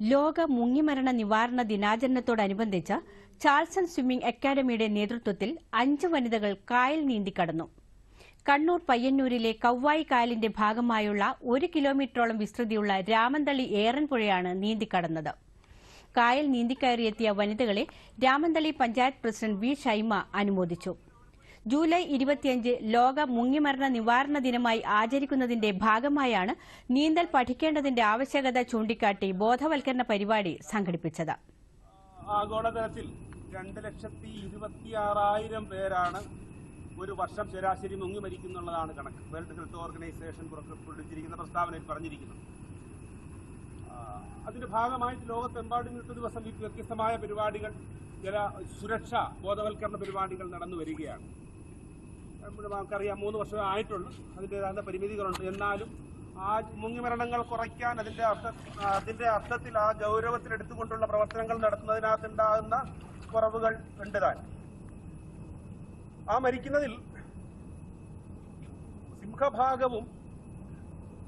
ലോക മുങ്ങിമരണ നിവാരണ ദിനാചരണത്തോടനുബന്ധിച്ച് ചാൾസൺ സ്വിമ്മിംഗ് അക്കാദമിയുടെ നേതൃത്വത്തിൽ അഞ്ച് വനിതകൾ കായൽ നീന്തിക്കടന്നു കണ്ണൂർ പയ്യന്നൂരിലെ കവ്വായി കായലിന്റെ ഭാഗമായുള്ള ഒരു കിലോമീറ്ററോളം വിസ്തൃതിയുള്ള രാമന്തളി ഏറൻപുഴയാണ് നീന്തിക്കടന്നത് കായൽ നീന്തിക്കയറിയെത്തിയ വനിതകളെ രാമന്തളി പഞ്ചായത്ത് പ്രസിഡന്റ് വി ഷൈമ അനുമോദിച്ചു. ജൂലൈ ഇരുപത്തിയഞ്ച് ലോക മുങ്ങിമരണ നിവാരണ ദിനമായി ആചരിക്കുന്നതിന്റെ ഭാഗമായാണ് നീന്തൽ പഠിക്കേണ്ടതിന്റെ ആവശ്യകത ചൂണ്ടിക്കാട്ടി ബോധവൽക്കരണ പരിപാടി സംഘടിപ്പിച്ചത്. ആഗോളതലത്തിൽ രണ്ട് ലക്ഷത്തി ഇരുപത്തിയാറായിരം പേരാണ് ഒരു വർഷം ശരാശരി മുങ്ങി മരിക്കുന്നുള്ളതാണ് കണക്ക്. വേൾഡ് ഹെൽത്ത് ഓർഗനൈസേഷൻ പുറപ്പെടുവിച്ചിരിക്കുന്ന പ്രസ്താവനയിൽ പറഞ്ഞിരിക്കുന്നു. അതിന്റെ ഭാഗമായിട്ട് ലോകത്തെമ്പാടും ഇന്നത്തെ ദിവസം വ്യത്യസ്തമായ പരിപാടികൾ ചില സുരക്ഷാ ബോധവൽക്കരണ പരിപാടികൾ നടന്നു വരികയാണ്. നമുക്കറിയാം മൂന്ന് വർഷമേ ആയിട്ടുള്ളൂ. അതിന്റെതായ പരിമിതികളുണ്ട്. എന്നാലും ആ മുങ്ങിമരണങ്ങൾ കുറയ്ക്കാൻ അതിന്റെ അർത്ഥ അതിന്റെ അർത്ഥത്തിൽ ആ ഗൗരവത്തിൽ എടുത്തുകൊണ്ടുള്ള പ്രവർത്തനങ്ങൾ നടത്തുന്നതിനകത്തുണ്ടാകുന്ന കുറവുകൾ ഉണ്ട് താൻ. ആ മരിക്കുന്നതിൽ സിംഹഭാഗവും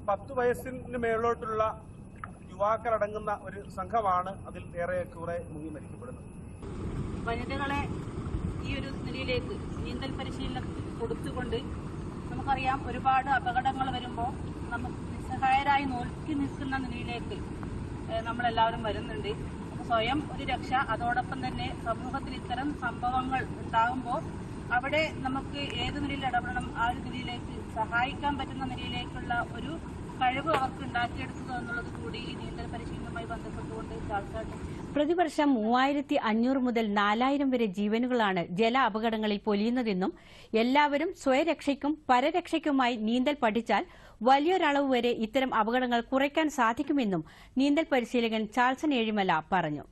പത്ത് വയസ്സിന് മേളോട്ടുള്ള യുവാക്കളടങ്ങുന്ന ഒരു സംഘമാണ് അതിൽ ഏറെ കൂടെ മുങ്ങി മരിക്കപ്പെടുന്നത്. വനിതകളെ ഈ ഒരു നിലയിലേക്ക് നീന്തൽ പരിശീലനം കൊടുത്തുകൊണ്ട് നമുക്കറിയാം ഒരുപാട് അപകടങ്ങൾ വരുമ്പോൾ നമുക്ക് നിസ്സഹായരായി നോക്കി നിൽക്കുന്ന നിലയിലേക്ക് നമ്മളെല്ലാവരും വരുന്നുണ്ട്. സ്വയം ഒരു രക്ഷ അതോടൊപ്പം തന്നെ സമൂഹത്തിൽ ഇത്തരം സംഭവങ്ങൾ ഉണ്ടാകുമ്പോൾ അവിടെ നമുക്ക് ഏത് നിലയിൽ ഇടപെടണം ആ ഒരു നിലയിലേക്ക് സഹായിക്കാൻ പറ്റുന്ന നിലയിലേക്കുള്ള ഒരു കഴിവ് അവർക്ക് ഉണ്ടാക്കിയെടുക്കുക എന്നുള്ളത് കൂടി ഈ നീന്തൽ പരിശീലനവുമായി ബന്ധപ്പെട്ടുകൊണ്ട് ചാൾക്കാട്ട് പ്രതിവർഷം മൂവായിരത്തി അഞ്ഞൂറ് മുതൽ നാലായിരം വരെ ജീവനുകളാണ് ജല അപകടങ്ങളിൽ പൊലിയുന്നതെന്നും എല്ലാവരും സ്വയരക്ഷയ്ക്കും പരരക്ഷയ്ക്കുമായി നീന്തൽ പഠിച്ചാൽ വലിയൊരളവ് വരെ ഇത്തരം അപകടങ്ങൾ കുറയ്ക്കാൻ സാധിക്കുമെന്നും നീന്തൽ പരിശീലകൻ ചാൾസൺ ഏഴിമല പറഞ്ഞു.